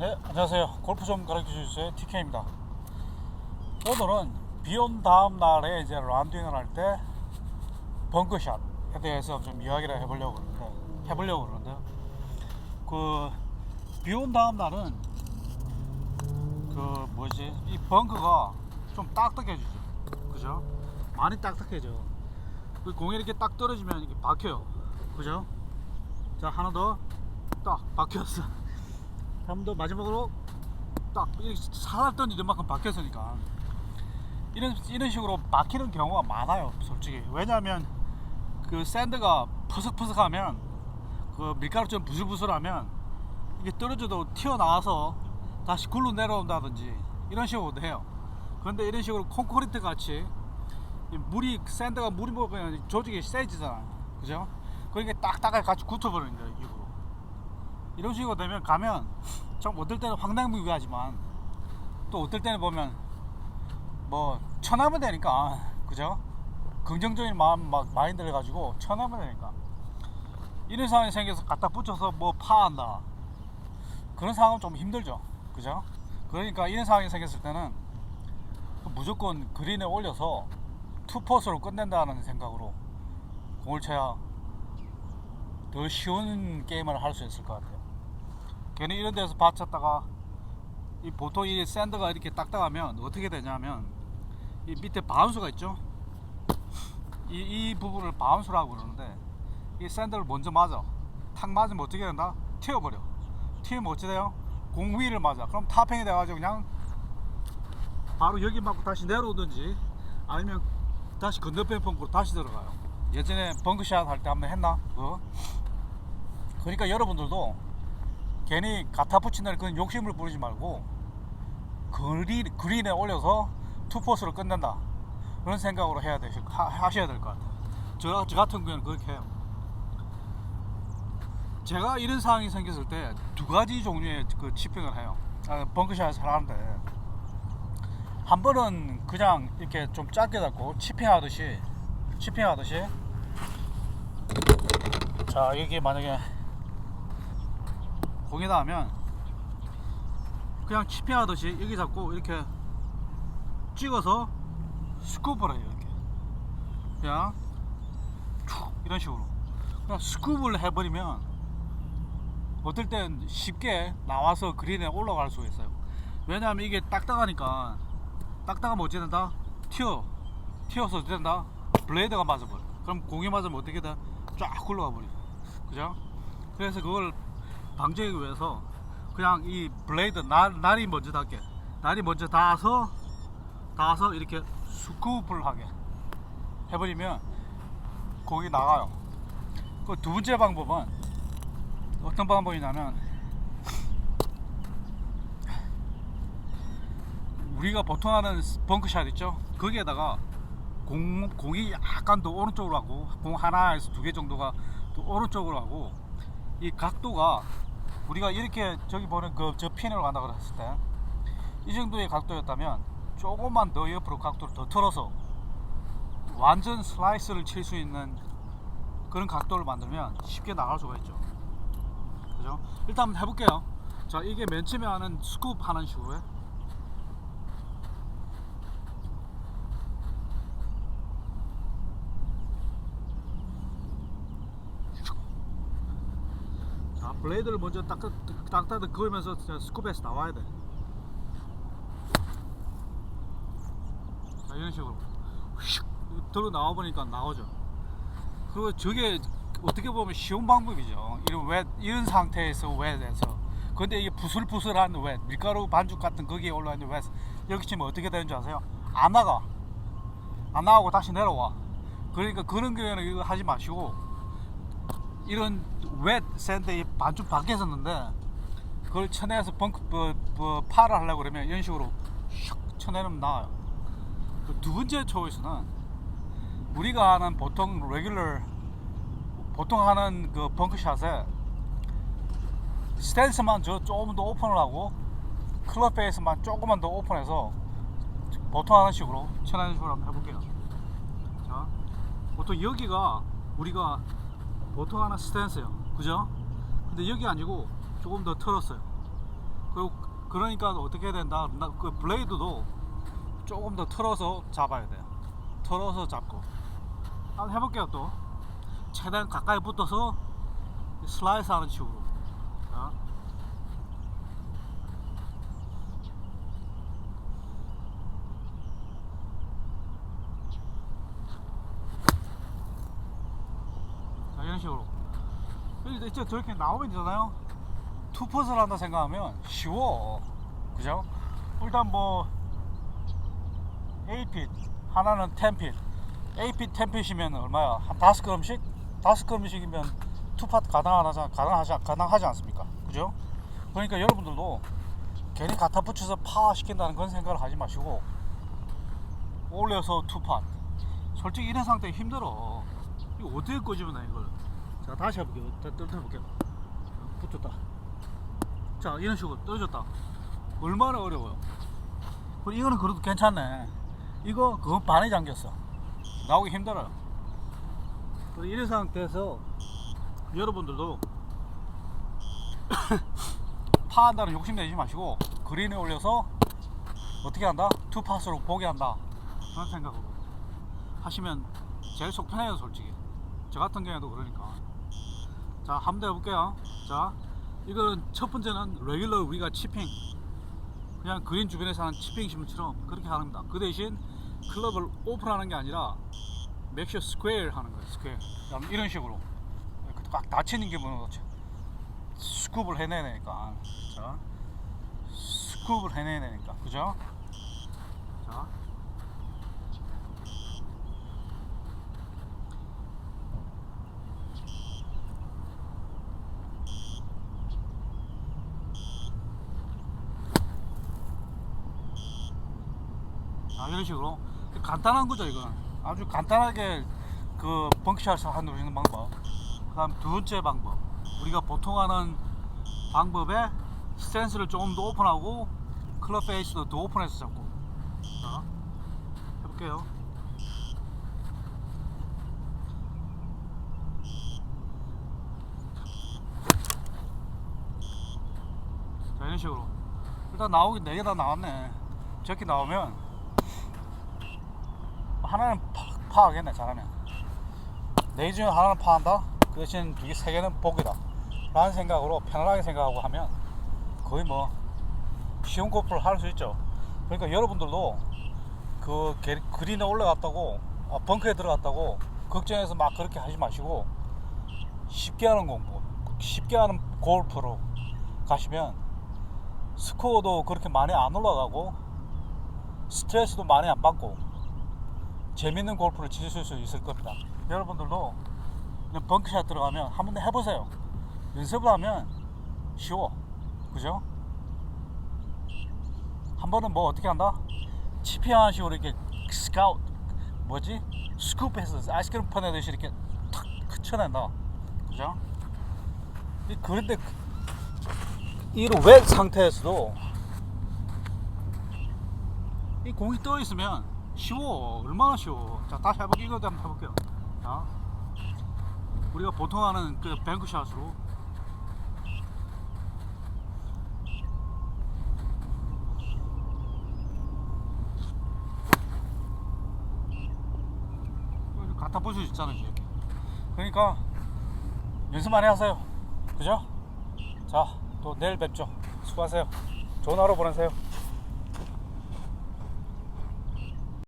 네, 안녕하세요. 골프 좀 가르쳐 주세요. TK입니다. 오늘은 비 온 다음 날에 이제 라운딩을 할 때 벙커샷에 대해서 좀 이야기를 해보려고 그러는데, 해보려고 그러는데, 그, 비 온 다음 날은, 그, 뭐지, 이 벙커가 좀 딱딱해지죠. 그죠? 많이 딱딱해져. 그 공이 이렇게 딱 떨어지면 이렇게 박혀요. 그죠? 자, 하나 더. 딱 박혔어. 더 마지막으로 딱 이렇게 살살 던지는 만큼 박혔으니까. 이런 이런 식으로 박히는 경우가 많아요 솔직히. 왜냐하면 그 샌드가 푸석푸석하면 그 밀가루처럼 부슬부슬하면 이게 떨어져도 튀어나와서 다시 굴러 내려온다든지 이런 식으로 해요. 그런데 이런 식으로 콘크리트 같이 이 물이 샌드가 물이 먹으면 조직이 세지잖아 그죠? 그러니까 딱딱하게 같이 굳어버리는 거예요 이거 이런 식으로 되면 가면 좀 어떨 때는 황당무계하지만 또 어떨 때는 보면 뭐 천하면 되니까 그죠? 긍정적인 마음 막 마인드를 가지고 천하면 되니까 이런 상황이 생겨서 갖다 붙여서 뭐 파한다 그런 상황은 좀 힘들죠 그죠? 그러니까 이런 상황이 생겼을 때는 무조건 그린에 올려서 투포스로 끝낸다는 생각으로 공을 쳐야 더 쉬운 게임을 할 수 있을 것 같아요. 괜히 이런 데서 받쳤다가 이 보통 이 샌드가 이렇게 딱딱하면 어떻게 되냐면 이 밑에 바운스가 있죠. 이, 이 부분을 바운스라고 그러는데 이 샌드를 먼저 맞아. 탁 맞으면 어떻게 된다? 튀어버려. 튀면 어찌 돼요? 공 위를 맞아. 그럼 타핑이 돼가지고 그냥 바로 여기 맞고 다시 내려오든지 아니면 다시 건너편 벙커로 다시 들어가요. 예전에 벙크샷 할 때 한번 했나? 그거? 그러니까 여러분들도 괜히 갖다 붙이는 그런 욕심을 부리지 말고 그린, 그린에 올려서 투포스로 끝낸다. 그런 생각으로 해야 되실 하, 하셔야 될 것 같아요. 저, 저 같은 경우는 그렇게 해요. 제가 이런 상황이 생겼을 때 두 가지 종류의 그 치핑을 해요. 아, 벙크샷을 하는데 한 번은 그냥 이렇게 좀 짧게 잡고 치핑하듯이 치핑하듯이. 자 여기 만약에 공에다 하면 그냥 치핑하듯이 여기 잡고 이렇게 찍어서 스쿱을 해요 이렇게 그냥 툭 이런 식으로 그냥 스쿱을 해버리면 어떨 땐 쉽게 나와서 그린에 올라갈 수 있어요 왜냐하면 이게 딱딱하니까 딱딱하면 어찌 된다? 튀어 튀어서 어찌 된다? 블레이드가 맞아버려 그럼 공이 맞으면 어떻게 돼? 쫙 굴러가 버려 그죠? 그래서 그걸 방지하기 위해서 그냥 이 블레이드 날, 날이 먼저 닿게 날이 먼저 닿아서 닿아서 이렇게 스쿱을 하게 해버리면 공이 나가요. 그 두 번째 방법은 어떤 방법이냐면 우리가 보통 하는 벙크샷 있죠? 거기에다가 공, 공이 약간 더 오른쪽으로 하고 공 하나에서 두 개 정도가 또 오른쪽으로 하고 이 각도가 우리가 이렇게 저기 보는 그저 핀으로 간다 그랬을 때 이 정도의 각도였다면 조금만 더 옆으로 각도를 더 틀어서 완전 슬라이스를 칠 수 있는 그런 각도를 만들면 쉽게 나갈 수가 있죠. 그죠? 일단 한번 해볼게요. 자 이게 맨 처음에 하는 스쿱 하는 식으로 해 자 블레이드를 먼저 딱딱딱 그으면서 스쿱에서 나와야 돼. 자 이런 식으로 휙 들어 나와 보니까 나오죠. 그리고 저게 어떻게 보면 쉬운 방법이죠. 이런 웻 이런 상태에서 웻에서 근데 이게 부슬부슬한 웻 밀가루 반죽 같은 거기에 올라 있는 웻 여기 치면 어떻게 되는 줄 아세요? 안 나가 안 나가고 다시 내려와. 그러니까 그런 경우에는 이거 하지 마시고 이런 웻 샌드에 반죽 밖에 있었는데 그걸 쳐내서 벙크 뭐, 뭐 파를 하려고 그러면 이런 식으로 슉 쳐내면 나와요. 그두 번째 초이스는 우리가 하는 보통 레귤러 보통 하는 그 벙크샷에 스탠스만 저 조금 더 오픈을 하고 클럽 페이스만 조금만 더 오픈해서 보통 하는 식으로 쳐내는 식으로 한번 해볼게요. 자, 보통 여기가 우리가 보통 하는 스탠스예요. 그죠? 근데 여기 아니고 조금 더 틀었어요. 그 그러니까 어떻게 해야 된다? 나그 블레이드도 조금 더 틀어서 잡아야 돼요. 틀어서 잡고. 한번 해볼게요 또. 최대한 가까이 붙어서 슬라이스 하는 식으로. 자. 식으로. 이제 저렇게 나오면 되잖아요. 투퍼스를 한다 생각하면 쉬워. 그죠? 일단 뭐 8핏 하나는 10핏 8핏 10핏이면 얼마야? 한 다섯 걸음씩? 다섯 걸음씩이면 투팟 가능하자 가능하지 가능하지 않습니까? 그죠? 그러니까 여러분들도 괜히 갖다 붙여서 파 시킨다는 그런 생각을 하지 마시고 올려서 투팟 솔직히 이런 상태 힘들어 이거 어떻게 꺼집어내 이걸 자 다시 해볼게요. 다 떨어볼게요. 붙었다. 자 이런 식으로 떨어졌다. 얼마나 어려워요. 그리고 이거는 그래도 괜찮네. 이거 그건 반에 잠겼어. 나오기 힘들어요. 그리고 이런 상태에서 여러분들도 파한다는 욕심 내지 마시고 그린에 올려서 어떻게 한다? 투파스로 보게 한다. 그런 생각으로 하시면 제일 속 편해요 솔직히. 저 같은 경우에도 그러니까 자 한번 더 해볼게요. 자 이거는 첫 번째는 레귤러 우리가 치핑 그냥 그린 주변에서 하는 치핑 심처럼 그렇게 하는 겁니다. 그 대신 클럽을 오픈하는 게 아니라 맥셔 스퀘어 하는 거예요 스퀘어 이런 식으로. 이렇게 꽉 닫히는 기분으로 스쿱을 해내야 되니까. 자 스쿱을 해내야 되니까. 그죠? 자 이런 식으로. 간단한 거죠 이건. 아주 간단하게 그 벙크샷을 하는 있는 방법. 그 다음 두 번째 방법. 우리가 보통 하는 방법에 스탠스를 조금 더 오픈하고 클럽 페이스도 더 오픈해서 잡고. 자 해볼게요. 자 이런 식으로. 일단 나오긴 4개 다 나왔네. 저렇게 나오면 하나는 파, 파하겠네 잘하면. 네 중에 하나는 파한다? 그 대신 이게 세 개는 복이다. 라는 생각으로 편안하게 생각하고 하면 거의 뭐 쉬운 골프를 할 수 있죠. 그러니까 여러분들도 그 게- 그린에 올라갔다고 아, 벙커에 들어갔다고 걱정해서 막 그렇게 하지 마시고 쉽게 하는 공부 쉽게 하는 골프로 가시면 스코어도 그렇게 많이 안 올라가고 스트레스도 많이 안 받고 재밌는 골프를 치실 수 있을 겁니다. 여러분들도 벙크샷 들어가면 한번더 해보세요. 연습을 하면 쉬워. 그죠? 한 번은 뭐 어떻게 한다? 치피한 식으로 이렇게 스카우트 뭐지? 스쿱해서 아이스크림 퍼내듯이 이렇게 탁 쳐낸다. 그죠? 이- 그런데 이런 웹 상태에서도 이 공이 떠 있으면 쉬워. 얼마나 쉬워. 자 다시 해볼게요 이거 한번 해볼게요. 자 우리가 보통 하는 그 뱅크샷으로. 갖다 볼수 있잖아요 이렇게 그러니까 연습 많이 하세요. 그죠? 자 또 내일 뵙죠. 수고하세요. 좋은 하루 보내세요